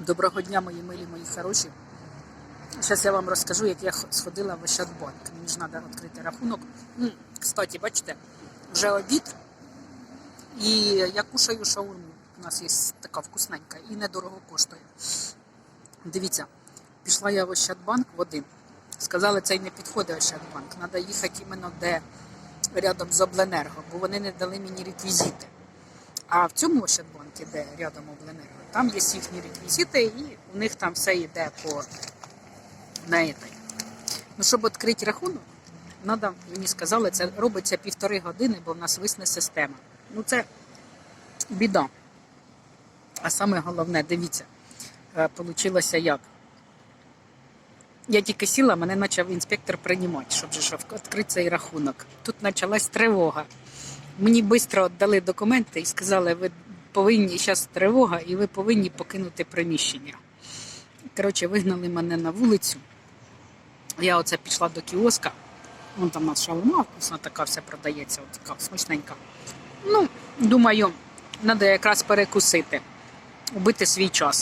Доброго дня, мої милі, мої хороші. Зараз я вам розкажу, як я сходила в Ощадбанк. Мені ж треба відкрити рахунок. Кстати, бачите, вже обід. І я кушаю шаурму. У нас є така вкусненька і недорого коштує. Дивіться, пішла я в Ощадбанк в один. Сказали, цей не підходить Ощадбанк. Треба їхати іменно де рядом з Обленерго, бо вони не дали мені реквізити. А в цьому Ощадбанку, де рядом Обленерго, там є їхні реквізити, і у них там все йде по на этой. Ну, щоб відкрити рахунок, надо, мені сказали, це робиться півтори години, бо в нас висне система. Ну це біда. А саме головне, дивіться, е, получилося як. Я тільки сіла, мене почав інспектор приймати, щоб же відкрити цей рахунок. Тут почалась тривога. Мені швидко віддали документи і сказали, ви повинні зараз тривога, і ви повинні покинути приміщення. Коротше, вигнали мене на вулицю. Я оце пішла до кіоска. Вон там у нас шаурма вкусна така вся продається, от така смачненька. Ну, думаю, треба якраз перекусити, убити свій час.